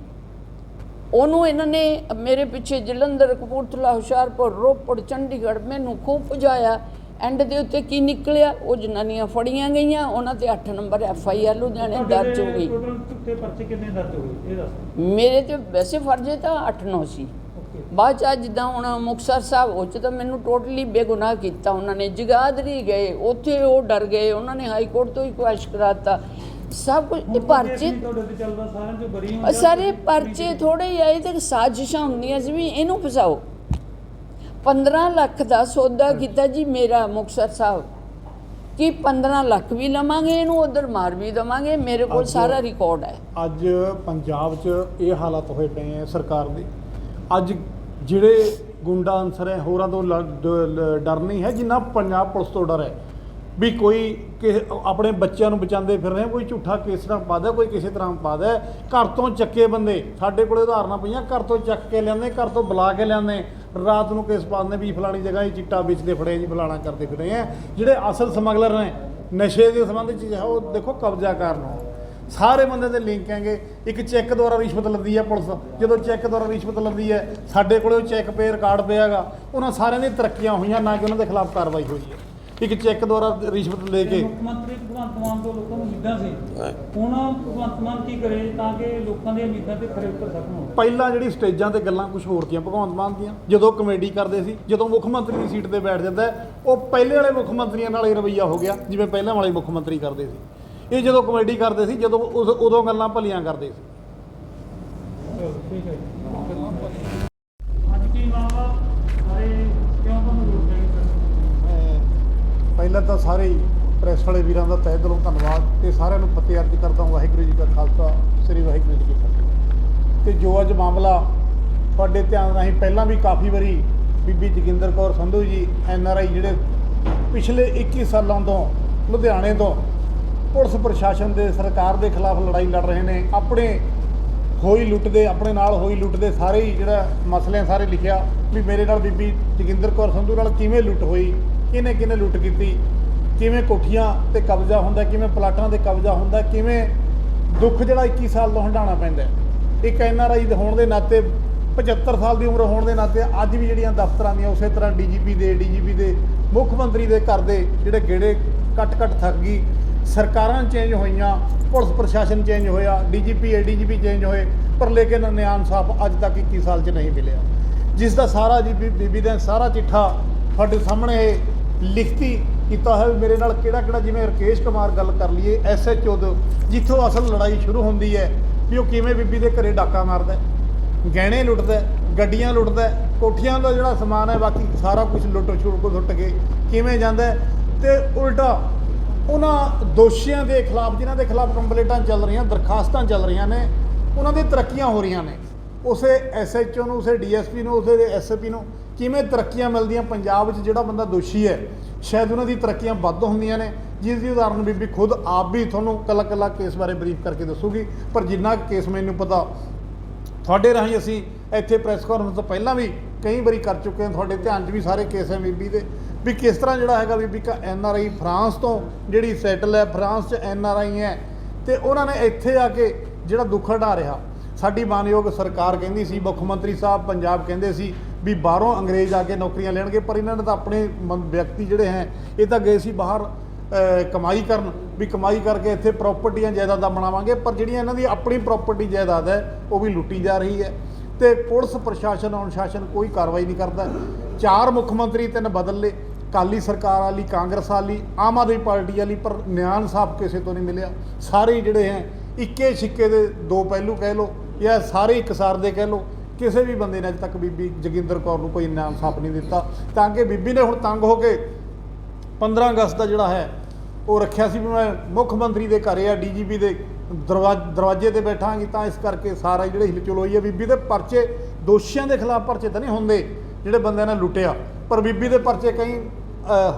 ਉਹਨੂੰ ਇਹਨਾਂ ਨੇ ਮੇਰੇ ਪਿੱਛੇ ਜਲੰਧਰ ਕਪੂਰਥਲਾ ਹੁਸ਼ਿਆਰਪੁਰ ਰੋਪੜ ਚੰਡੀਗੜ੍ਹ ਮੈਨੂੰ ਖੂਬ ਭਜਾਇਆ ਐਂਡ ਦੇ ਉੱਤੇ ਕੀ ਨਿਕਲਿਆ? ਉਹ ਜਨਾਨੀਆਂ ਫੜੀਆਂ ਗਈਆਂ। ਉਹਨਾਂ ਤੇ 8 ਨੰਬਰ ਐਫ ਆਈ ਆਰ ਲੁਧਿਆਣੇ ਦਰਜ ਹੋ ਗਈ। ਟੋਟਲ ਤੇ ਪਰਚੇ ਕਿੰਨੇ ਦਰਜ ਹੋਏ ਇਹ ਦੱਸ ਮੇਰੇ ਤੇ ਵੈਸੇ ਫਰਜ਼ੇ ਤਾਂ 8-9 ਸੀ। ਬਾਅਦ ਚ ਜਿੱਦਾਂ ਹੁਣ ਮੁਕਤਸਰ ਸਾਹਿਬ ਉਹ 'ਚ ਤਾਂ ਮੈਨੂੰ ਟੋਟਲੀ ਬੇਗੁਨਾਹ ਕੀਤਾ। ਉਹਨਾਂ ਨੇ ਜਗਾਦਰੀ ਗਏ। ਉੱਥੇ ਉਹ ਡਰ ਗਏ। ਉਹਨਾਂ ਨੇ ਹਾਈ ਕੋਰਟ ਤੋਂ ਹੀ ਕੁਐਸ਼ ਕਰਾਤਾ। ਸਭ ਕੁਝ ਇਹ ਪਰਚੇ ਤੁਹਾਡੇ ਤੇ ਚੱਲਦਾ ਸਾਰਿਆਂ ਚੋਂ ਬਰੀ ਅ, ਸਾਰੇ ਪਰਚੇ ਥੋੜੇ ਹੀ ਆਏ ਤੇ ਸਾਜ਼ਿਸ਼ਾਂ ਹੁੰਦੀਆਂ ਸੀ ਵੀ ਇਹਨੂੰ ਫਸਾਓ। 15 ਲੱਖ ਦਾ ਸੌਦਾ ਕੀਤਾ ਜੀ ਮੇਰਾ ਮੁਕਤਸਰ ਸਾਹਿਬ। ਕਿ 15 ਲੱਖ ਵੀ ਲਵਾਂਗੇ ਇਹਨੂੰ ਉਧਰ ਮਾਰ ਵੀ ਦਵਾਂਗੇ ਮੇਰੇ ਕੋਲ ਸਾਰਾ ਰਿਕਾਰਡ ਹੈ। ਅੱਜ ਪੰਜਾਬ 'ਚ ਇਹ ਹਾਲਾਤ ਹੋਏ ਪਏ ਆ ਸਰਕਾਰ ਦੇ। ਅੱਜ ਜਿਹੜੇ ਗੁੰਡਾ ਅਨਸਰ ਹੈ ਹੋਰਾਂ ਤੋਂ ਡਰ ਨਹੀਂ ਹੈ ਜਿੰਨਾ ਪੰਜਾਬ ਪੁਲਿਸ ਤੋਂ ਡਰ ਹੈ। ਵੀ ਕੋਈ ਕਿ- ਆਪਣੇ ਬੱਚਿਆਂ ਨੂੰ ਬਚਾਉਂਦੇ ਫਿਰ ਰਹੇ ਕੋਈ ਝੂਠਾ ਕੇਸ ਨਾ ਪਾਦਾ ਕੋਈ ਕਿਸੇ ਤਰ੍ਹਾਂ ਪਾਦਾ ਘਰ ਤੋਂ ਚੱਕੇ ਬੰਦੇ, ਸਾਡੇ ਕੋਲੇ ਉਦਾਹਰਨਾਂ ਪਈਆਂ, ਘਰ ਤੋਂ ਚੱਕ ਕੇ ਲਿਆਉਂਦੇ, ਘਰ ਤੋਂ ਬੁਲਾ ਕੇ ਲਿਆਉਂਦੇ। ਰਾਤ ਨੂੰ ਕੇਸ ਪਾਉਂਦੇ ਵੀ ਫਲਾਣੀ ਜਗ੍ਹਾ ਹੀ ਚਿੱਟਾ ਵੇਚਦੇ ਫੜੇ ਜੀ, ਫਲਾਣਾ ਕਰਦੇ ਫਿਰੇ ਆ। ਜਿਹੜੇ ਅਸਲ ਸਮਗਲਰ ਨੇ, ਨਸ਼ੇ ਦੇ ਸੰਬੰਧ ਚ ਜਿਹੜਾ ਉਹ ਦੇਖੋ ਕਬਜ਼ਾ ਕਰਨ ਨੂੰ। ਸਾਰੇ ਬੰਦੇ ਦੇ ਲਿੰਕ ਹੈਗੇ। ਇੱਕ ਚੈੱਕ ਦੁਆਰਾ ਰਿਸ਼ਵਤ ਲੈਂਦੀ ਹੈ ਪੁਲਿਸ, ਜਦੋਂ ਚੈੱਕ ਦੁਆਰਾ ਰਿਸ਼ਵਤ ਲੈਂਦੀ ਹੈ, ਸਾਡੇ ਕੋਲੇ ਉਹ ਚੈੱਕ ਪੇ ਰਿਕਾਰਡ ਪਿਆਗਾ ਉਹਨਾਂ ਸਾਰਿਆਂ ਦੀਆਂ ਤਰੱਕੀਆਂ ਹੋਈਆਂ, ਨਾ ਕਿ ਉਹਨਾਂ ਦੇ ਖਿਲਾਫ ਕਾਰਵਾਈ ਹੋਈ ਹੈ। ਇੱਕ ਚੈੱਕ ਦੁਆਰਾ ਰਿਸ਼ਵਤ ਲੈ ਕੇ। ਮੁੱਖ ਮੰਤਰੀ ਭਗਵੰਤ ਮਾਨ ਤੋਂ ਲੋਕਾਂ ਨੂੰ ਉਮੀਦਾਂ ਸੀ। ਹੁਣ ਭਗਵੰਤ ਮਾਨ ਕੀ ਕਰੇ ਤਾਂ ਕਿ ਲੋਕਾਂ ਦੀਆਂ ਉਮੀਦਾਂ ਤੇ ਖਰੇ ਉਤਰ ਸਕਣ ਪਹਿਲਾਂ ਜਿਹੜੀ ਸਟੇਜਾਂ ਤੇ ਗੱਲਾਂ ਕੁਝ ਹੋਰ ਤੀਆਂ ਭਗਵੰਤ ਮਾਨ ਦੀਆਂ। ਜਦੋਂ ਕਮੇਡੀ ਕਰਦੇ ਸੀ ਜਦੋਂ ਮੁੱਖ ਮੰਤਰੀ ਦੀ ਸੀਟ ਤੇ ਬੈਠ ਜਾਂਦਾ ਉਹ ਪਹਿਲੇ ਵਾਲੇ ਮੁੱਖ ਮੰਤਰੀਆਂ ਨਾਲ ਹੀ ਰਵਈਆ ਹੋ ਗਿਆ ਜਿਵੇਂ ਪਹਿਲਾਂ ਵਾਲੇ ਮੁੱਖ ਮੰਤਰੀ ਕਰਦੇ ਸੀ। ਇਹ ਜਦੋਂ ਕਮੇਡੀ ਕਰਦੇ ਸੀ ਜਦੋਂ ਉਸ- ਉਦੋਂ ਗੱਲਾਂ ਭਲੀਆਂ ਕਰਦੇ ਸੀ। ਚਲੋ ਠੀਕ ਹੈ ਜੀ। ਅੱਜ ਕੀ ਮਾਮਲਾ ਸਾਰੇ ਕਿਉਂ ਤੁਹਾਨੂੰ ਰੋਕ ਰਹੇ ਅਹ ਪਹਿਲਾਂ ਤਾਂ ਸਾਰੇ ਹੀ ਪ੍ਰੈਸ ਵਾਲੇ ਵੀਰਾਂ ਦਾ ਤਹਿ ਦਿਲੋਂ ਧੰਨਵਾਦ ਤੇ ਸਾਰਿਆਂ ਨੂੰ ਫਤਿਹ ਅਰਜ਼ ਕਰਦਾ ਹਾਂ ਵਾਹਿਗੁਰੂ ਜੀ ਕਾ ਖਾਲਸਾ, ਸ੍ਰੀ ਵਾਹਿਗੁਰੂ ਜੀ ਕੀ ਫਤਿਹ। ਤੇ ਜੋ ਅੱਜ ਮਾਮਲਾ ਤੁਹਾਡੇ ਧਿਆਨ ਰਾਹੀਂ ਪਹਿਲਾਂ ਵੀ ਕਾਫੀ ਵਾਰੀ ਬੀਬੀ Joginder Kaur Sandhu ji, N R I ਜਿਹੜੇ ਪਿਛਲੇ 21 ਸਾਲਾਂ ਤੋਂ ਲੁਧਿਆਣੇ ਤੋਂ ਪੁਲਿਸ ਪ੍ਰਸ਼ਾਸਨ ਦੇ ਸਰਕਾਰ ਦੇ ਖਿਲਾਫ ਲੜਾਈ ਲੜ ਰਹੇ ਨੇ, ਆਪਣੇ ਹੋਈ ਲੁੱਟ ਦੇ ਆਪਣੇ ਨਾਲ ਹੋਈ ਲੁੱਟ ਦੇ ਸਾਰੇ ਹੀ ਜਿਹੜਾ ਮਸਲੇ ਸਾਰੇ ਲਿਖਿਆ ਵੀ ਮੇਰੇ ਨਾਲ ਬੀਬੀ ਜੋਗਿੰਦਰ ਕੌਰ ਸੰਧੂ ਨਾਲ ਕਿਵੇਂ ਲੁੱਟ ਹੋਈ ਕਿਹਨੇ ਕਿਹਨੇ ਲੁੱਟ ਕੀਤੀ? ਕਿਵੇਂ ਕੋਠੀਆਂ ਤੇ ਕਬਜ਼ਾ ਹੁੰਦਾ, ਕਿਵੇਂ ਪਲਾਟਾਂ ਤੇ ਕਬਜ਼ਾ ਹੁੰਦਾ, ਕਿਵੇਂ ਦੁੱਖ ਜਿਹੜਾ 21 ਸਾਲ ਤੋਂ ਹੰਡਾਣਾ ਪੈਂਦਾ ਇੱਕ ਐਨ ਆਰ ਆਈ ਹੋਣ ਦੇ ਨਾਤੇ 75 ਸਾਲ ਦੀ ਉਮਰ ਹੋਣ ਦੇ ਨਾਤੇ ਅੱਜ ਵੀ ਜਿਹੜੀਆਂ ਦਫ਼ਤਰਾਂ ਦੀਆਂ ਉਸੇ ਤਰ੍ਹਾਂ ਡੀਜੀਪੀ ਦੇ ਡੀਜੀਪੀ ਦੇ, ਮੁੱਖ ਮੰਤਰੀ ਦੇ ਘਰ ਦੇ ਜਿਹੜੇ ਗੇੜੇ ਕੱਟ ਕੱਟ ਥੱਕ ਗਈ, ਸਰਕਾਰਾਂ ਚੇਂਜ ਹੋਈਆਂ, ਪੁਲਿਸ ਪ੍ਰਸ਼ਾਸਨ ਚੇਂਜ ਹੋਇਆ ਡੀਜੀਪੀ ਏਡੀਜੀਪੀ ਚੇਂਜ ਹੋਏ, ਪਰ ਲੇਕਿਨ ਨਿਆਂ ਇਨਸਾਫ ਅੱਜ ਤੱਕ 21 ਸਾਲ 'ਚ ਨਹੀਂ ਮਿਲਿਆ। ਜਿਸ ਦਾ ਸਾਰਾ ਜੀ ਬੀਬੀ ਦਾ ਸਾਰਾ ਚਿੱਠਾ ਤੁਹਾਡੇ ਸਾਹਮਣੇ ਇਹ ਲਿਖਤੀ ਕੀਤਾ ਹੈ ਵੀ ਮੇਰੇ ਨਾਲ ਕਿਹੜਾ ਕਿਹੜਾ ਜਿਵੇਂ ਰਕੇਸ਼ ਕੁਮਾਰ ਗੱਲ ਕਰ ਲਈਏ ਐਸਐਚਓ ਦੇ, ਜਿੱਥੋਂ ਅਸਲ ਲੜਾਈ ਸ਼ੁਰੂ ਹੁੰਦੀ ਹੈ ਵੀ ਉਹ ਕਿਵੇਂ ਬੀਬੀ ਦੇ ਘਰੇ ਡਾਕਾ ਮਾਰਦਾ ਗਹਿਣੇ ਲੁੱਟਦਾ ਗੱਡੀਆਂ ਲੁੱਟਦਾ ਕੋਠੀਆਂ ਦਾ ਜਿਹੜਾ ਸਮਾਨ ਹੈ ਬਾਕੀ ਸਾਰਾ ਕੁਝ ਲੁੱਟ ਛੁੱਟ ਕੋ ਸੁੱਟ ਕੇ ਕਿਵੇਂ ਜਾਂਦਾ ਹੈ, ਤੇ ਉਲਟਾ ਉਹਨਾਂ ਦੋਸ਼ੀਆਂ ਦੇ ਖਿਲਾਫ, ਜਿਨ੍ਹਾਂ ਦੇ ਖਿਲਾਫ ਕੰਪਲੇਂਟਾਂ ਚੱਲ ਰਹੀਆਂ, ਦਰਖਾਸਤਾਂ ਚੱਲ ਰਹੀਆਂ ਨੇ, ਉਹਨਾਂ ਦੀ ਤਰੱਕੀਆਂ ਹੋ ਰਹੀਆਂ ਨੇ। ਉਸੇ ਐਸਐਚਓ ਨੂੰ, ਉਸੇ ਡੀਐਸਪੀ ਨੂੰ, ਉਸੇ ਐਸਪੀ ਨੂੰ ਕਿਵੇਂ ਤਰੱਕੀਆਂ ਮਿਲਦੀਆਂ, ਪੰਜਾਬ ਵਿੱਚ ਜਿਹੜਾ ਬੰਦਾ ਦੋਸ਼ੀ ਹੈ, ਸ਼ਾਇਦ ਉਹਨਾਂ ਦੀ ਤਰੱਕੀਆਂ ਵੱਧ ਹੁੰਦੀਆਂ ਨੇ। ਜਿਸ ਦੀ ਉਦਾਹਰਨ ਬੀਬੀ ਖੁਦ ਆਪ ਵੀ ਤੁਹਾਨੂੰ ਕੱਲਾ ਕੱਲਾ ਕੇਸ ਬਾਰੇ ਬਰੀਫ ਕਰਕੇ ਦੱਸੂਗੀ, ਪਰ ਜਿੰਨਾ ਕੇਸ ਮੈਨੂੰ ਪਤਾ, ਤੁਹਾਡੇ ਰਾਹੀਂ ਅਸੀਂ ਇੱਥੇ ਪ੍ਰੈਸ ਕਾਨਫਰੰਸ ਤੋਂ ਪਹਿਲਾਂ ਵੀ ਕਈ ਵਾਰੀ ਕਰ ਚੁੱਕੇ ਹਾਂ, ਤੁਹਾਡੇ ਧਿਆਨ 'ਚ ਵੀ ਸਾਰੇ ਕੇਸ ਹੈ ਬੀਬੀ ਦੇ। ਵੀ ਕਿਸ ਤਰ੍ਹਾਂ ਜਿਹੜਾ ਹੈਗਾ ਬੀਬੀ ਕਾ ਐਨ ਆਰ ਆਈ ਫਰਾਂਸ ਤੋਂ ਜਿਹੜੀ ਸੈਟਲ ਹੈ, ਫਰਾਂਸ 'ਚ ਐਨ ਆਰ ਆਈ ਹੈ, ਤੇ ਉਹਨਾਂ ਨੇ ਇੱਥੇ ਆ ਕੇ ਜਿਹੜਾ ਦੁੱਖ ਹਟਾ ਰਿਹਾ। ਸਾਡੀ ਮਾਨਯੋਗ ਸਰਕਾਰ ਕਹਿੰਦੀ ਸੀ, ਮੁੱਖ ਮੰਤਰੀ ਸਾਹਿਬ ਪੰਜਾਬ ਕਹਿੰਦੇ ਸੀ ਵੀ ਬਾਹਰੋਂ ਅੰਗਰੇਜ਼ ਆ ਕੇ ਨੌਕਰੀਆਂ ਲੈਣਗੇ, ਪਰ ਇਹਨਾਂ ਨੇ ਤਾਂ ਆਪਣੇ ਮਨ- ਵਿਅਕਤੀ ਜਿਹੜੇ ਹੈ, ਇਹ ਤਾਂ ਗਏ ਸੀ ਬਾਹਰ ਕਮਾਈ ਕਰਨ, ਵੀ ਕਮਾਈ ਕਰਕੇ ਇੱਥੇ ਪ੍ਰਾਪਰਟੀਆਂ ਜਾਇਦਾਦਾਂ ਬਣਾਵਾਂਗੇ, ਪਰ ਜਿਹੜੀਆਂ ਇਹਨਾਂ ਦੀ ਆਪਣੀ ਪ੍ਰਾਪਰਟੀ ਜਾਇਦਾਦ ਹੈ, ਉਹ ਵੀ ਲੁੱਟੀ ਜਾ ਰਹੀ ਹੈ। ਤੇ ਪੁਲਿਸ ਪ੍ਰਸ਼ਾਸਨ ਅਨੁਸ਼ਾਸਨ ਕੋਈ ਕਾਰਵਾਈ ਨਹੀਂ ਕਰਦਾ। ਚਾਰ ਮੁੱਖ ਮੰਤਰੀ ਤਿੰਨ ਬਦਲ ਲਏ ਕਾਲੀ ਸਰਕਾਰ ਵਾਲੀ, ਕਾਂਗਰਸ ਵਾਲੀ, ਆਮ ਆਦਮੀ ਪਾਰਟੀ ਵਾਲੀ, ਪਰ ਨਿਆਂ ਇਨਸਾਫ ਕਿਸੇ ਤੋਂ ਨਹੀਂ ਮਿਲਿਆ। ਸਾਰੇ ਜਿਹੜੇ ਹੈ, ਇੱਕੇ ਛਿੱਕੇ ਦੇ ਦੋ ਪਹਿਲੂ ਕਹਿ ਲਓ, ਜਾਂ ਸਾਰੇ ਇੱਕਸਾਰ ਦੇ ਕਹਿ ਲਓ ਕਿਸੇ ਵੀ ਬੰਦੇ ਨੇ ਅਜੇ ਤੱਕ ਬੀਬੀ ਜੋਗਿੰਦਰ ਕੌਰ ਨੂੰ ਕੋਈ ਨਿਆਂ ਇਨਸਾਫ ਨਹੀਂ ਦਿੱਤਾ। ਤਾਂ ਕਿ ਬੀਬੀ ਨੇ ਹੁਣ ਤੰਗ ਹੋ ਕੇ 15 ਅਗਸਤ ਦਾ ਜਿਹੜਾ ਹੈ, ਉਹ ਰੱਖਿਆ ਸੀ ਵੀ ਮੈਂ ਮੁੱਖ ਮੰਤਰੀ ਦੇ ਘਰੇ ਆ, ਡੀਜੀਪੀ ਦੇ ਦਰਵਾ- ਦਰਵਾਜ਼ੇ ਤੇ ਬੈਠਾਂਗੀ, ਤਾਂ ਇਸ ਕਰਕੇ ਸਾਰਾ ਜਿਹੜੇ ਹਿਲਚੁਲ ਹੋਈ ਹੈ ਬੀਬੀ ਦੇ ਪਰਚੇ ਦੋਸ਼ੀਆਂ ਦੇ ਖਿਲਾਫ ਪਰਚੇ ਤਾਂ ਨਹੀਂ ਹੁੰਦੇ, ਜਿਹੜੇ ਬੰਦਿਆਂ ਨੇ ਲੁੱਟਿਆ। ਪਰ ਬੀਬੀ ਦੇ ਪਰਚੇ ਕਈ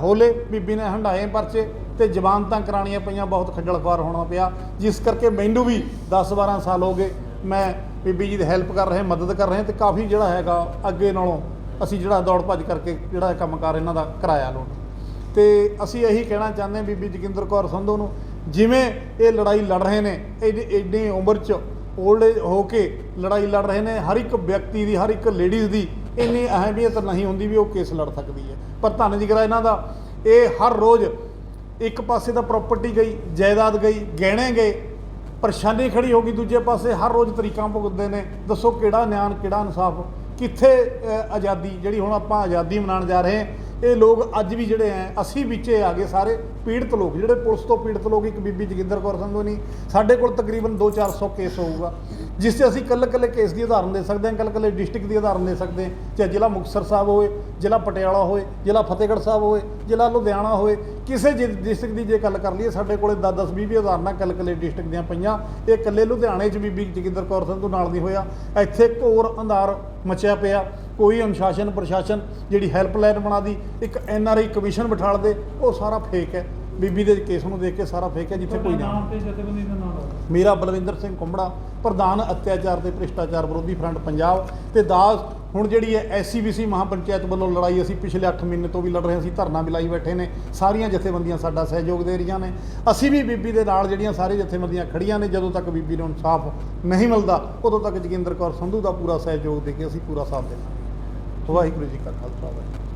ਹੋਲੇ, ਬੀਬੀ ਨੇ ਹੰਡਾਏ ਪਰਚੇ ਤੇ ਜ਼ਮਾਨਤਾਂ ਕਰਾਣੀਆਂ ਪਈਆਂ, ਬਹੁਤ ਖੱਜਲ ਖੁਆਰ ਹੋਣਾ ਪਿਆ। ਜਿਸ ਕਰਕੇ ਮੈਨੂੰ ਵੀ 10 12 ਸਾਲ ਹੋ ਗਏ, ਮੈਂ ਬੀਬੀ ਜੀ ਦੀ ਹੈਲਪ ਕਰ ਰਹੇ, ਮਦਦ ਕਰ ਰਹੇ ਤੇ ਕਾਫੀ ਜਿਹੜਾ ਹੈਗਾ ਅੱਗੇ ਨਾਲੋਂ ਅਸੀਂ ਜਿਹੜਾ ਦੌੜ ਭੱਜ ਕਰਕੇ ਜਿਹੜਾ ਇਹ ਕੰਮਕਾਰ ਇਹਨਾਂ ਦਾ ਕਰਾਇਆ ਲੋਟ ਤੇ ਅਸੀਂ ਇਹੀ ਕਹਿਣਾ ਚਾਹੁੰਦੇ ਹਾਂ ਬੀਬੀ ਜੋਗਿੰਦਰ ਕੌਰ ਸੰਧੂ ਨੂੰ, ਜਿਵੇਂ ਇਹ ਲੜਾਈ ਲੜ ਰਹੇ ਨੇ, ਇਹਦੀ ਇੰਨੀ ਉਮਰ 'ਚ 올ਡ ਹੋ ਕੇ ਲੜਾਈ ਲੜ ਰਹੇ ਨੇ, ਹਰ ਇੱਕ ਵਿਅਕਤੀ ਦੀ, ਹਰ ਇੱਕ ਲੇਡੀਜ਼ ਦੀ ਇੰਨੀ ਅਹਿਮੀਅਤ ਨਹੀਂ ਹੁੰਦੀ ਵੀ ਉਹ ਕੇਸ ਲੜ ਸਕਦੀ ਹੈ। ਪਰ ਧੰਨ ਜਿਗਰਾ ਇਹਨਾਂ ਦਾ, ਇਹ ਹਰ ਰੋਜ਼ ਇੱਕ ਪਾਸੇ ਤਾਂ ਪ੍ਰਾਪਰਟੀ ਗਈ, ਜਾਇਦਾਦ ਗਈ, ਗਹਿਣੇ ਗਏ ਪਰੇਸ਼ਾਨੀ ਖੜੀ ਹੋ ਗਈ ਦੂਜੇ ਪਾਸੇ, ਹਰ ਰੋਜ਼ ਤਰੀਕਾਂ ਭੁਗਤਦੇ ਨੇ। ਦੱਸੋ ਕਿਹੜਾ ਨਿਆਂ ਕਿਹੜਾ ਇਨਸਾਫ? ਕਿੱਥੇ ਆਜ਼ਾਦੀ? ਜਿਹੜੀ ਹੁਣ ਆਪਾਂ ਆਜ਼ਾਦੀ ਮਨਾਉਣ ਜਾ ਰਹੇ ਹਾਂ, ਇਹ ਲੋਕ ਅੱਜ ਵੀ ਜਿਹੜੇ ਆ ਅਸੀਂ ਵਿੱਚੇ ਆ ਗਏ ਸਾਰੇ ਪੀੜਤ ਲੋਕ। ਜਿਹੜੇ ਪੁਲਿਸ ਤੋਂ ਪੀੜਤ ਲੋਕ, ਇੱਕ ਬੀਬੀ ਜੋਗਿੰਦਰ ਕੌਰ ਸੰਧੂ ਨਹੀਂ ਸਾਡੇ ਕੋਲ ਤਕਰੀਬਨ 2-400 ਕੇਸ ਹੋਊਗਾ। ਜਿਸ 'ਤੇ ਅਸੀਂ ਕੱਲੇ ਕੱਲੇ ਕੇਸ ਦੀ ਉਦਾਹਰਨ ਦੇ ਸਕਦੇ ਹਾਂ ਕੱਲੇ ਕੱਲੇ ਡਿਸਟ੍ਰਿਕਟ ਦੀ ਉਦਾਹਰਨ ਦੇ ਸਕਦੇ ਹਾਂ। ਚਾਹੇ ਜ਼ਿਲ੍ਹਾ ਮੁਕਤਸਰ ਸਾਹਿਬ ਹੋਵੇ, ਜ਼ਿਲ੍ਹਾ ਪਟਿਆਲਾ ਹੋਵੇ, ਜ਼ਿਲ੍ਹਾ ਫਤਿਹਗੜ੍ਹ ਸਾਹਿਬ ਹੋਵੇ, ਜ਼ਿਲ੍ਹਾ ਲੁਧਿਆਣਾ ਹੋਵੇ, ਕਿਸੇ ਡਿਸਟ੍ਰਿਕਟ ਦੀ ਜੇ ਗੱਲ ਕਰ ਲਈਏ, ਸਾਡੇ ਕੋਲੇ 10-10 20 ਉਦਾਹਰਨਾਂ ਕੱਲੇ ਕੱਲੇ ਡਿਸਟ੍ਰਿਕਟ ਦੀਆਂ ਪਈਆਂ। ਇਹ ਇਕੱਲੇ ਲੁਧਿਆਣੇ 'ਚ ਬੀਬੀ ਜੋਗਿੰਦਰ ਕੌਰ ਸੰਧੂ ਨਾਲ ਨਹੀਂ ਹੋਇਆ। ਇੱਥੇ ਘੋਰ ਅੰਧਾਰ ਮਚਿਆ ਪਿਆ। ਕੋਈ ਅਨੁਸ਼ਾਸਨ ਪ੍ਰਸ਼ਾਸਨ ਜਿਹੜੀ ਹੈਲਪਲਾਈਨ ਬਣਾ ਦੀ, ਇੱਕ ਐਨ ਆਰ ਆਈ ਕਮਿਸ਼ਨ ਬਿਠਾਲ ਦੇ ਉਹ ਸਾਰਾ ਫੇਕ ਹੈ। ਬੀਬੀ ਦੇ ਕੇਸ ਨੂੰ ਦੇਖ ਕੇ ਸਾਰਾ ਫੇਕ ਹੈ ਜਿੱਥੇ ਕੋਈ ਨਹੀਂ ਨਾਮ ਤੇ ਜਥੇਬੰਦੀ ਦਾ ਨਾਮ ਦੱਸੋ। ਮੇਰਾ ਬਲਵਿੰਦਰ ਸਿੰਘ ਕੁੰਬੜਾ ਪ੍ਰਧਾਨ ਅਤਿਆਚਾਰ ਤੇ ਭ੍ਰਿਸ਼ਟਾਚਾਰ ਵਿਰੋਧੀ ਫਰੰਟ ਪੰਜਾਬ ਤੇ ਦਾਸ ਹੁਣ ਜਿਹੜੀ ਹੈ ਐਸਸੀਬੀਸੀ ਮਹਾਪੰਚਾਇਤ ਵੱਲੋਂ ਲੜਾਈ ਅਸੀਂ ਪਿਛਲੇ 8 ਮਹੀਨੇ ਤੋਂ ਵੀ ਲੜ ਰਹੇ ਅਸੀਂ ਧਰਨਾ ਵੀ ਲਾਈ ਬੈਠੇ ਨੇ ਸਾਰੀਆਂ ਜਥੇਬੰਦੀਆਂ ਸਾਡਾ ਸਹਿਯੋਗ ਦੇ ਰਹੀਆਂ ਨੇ। ਅਸੀਂ ਵੀ ਬੀਬੀ ਦੇ ਨਾਲ ਜਿਹੜੀਆਂ ਸਾਰੇ ਜਥੇਬੰਦੀਆਂ ਖੜੀਆਂ ਨੇ ਜਦੋਂ ਤੱਕ ਬੀਬੀ ਨੂੰ ਇਨਸਾਫ ਨਹੀਂ ਮਿਲਦਾ ਉਦੋਂ ਤੱਕ ਜੋਗਿੰਦਰ ਕੌਰ ਸੰਧੂ ਦਾ ਪੂਰਾ ਸਹਿਯੋਗ ਦੇ ਕੇ ਅਸੀਂ ਪੂਰਾ ਸਾਥ ਦੇਵਾਂਗੇ। ਵਾਹਿਗੁਰੂ ਜੀ ਕਾ ਖਾਲਸਾ ਵਾਹਿਗੁਰੂ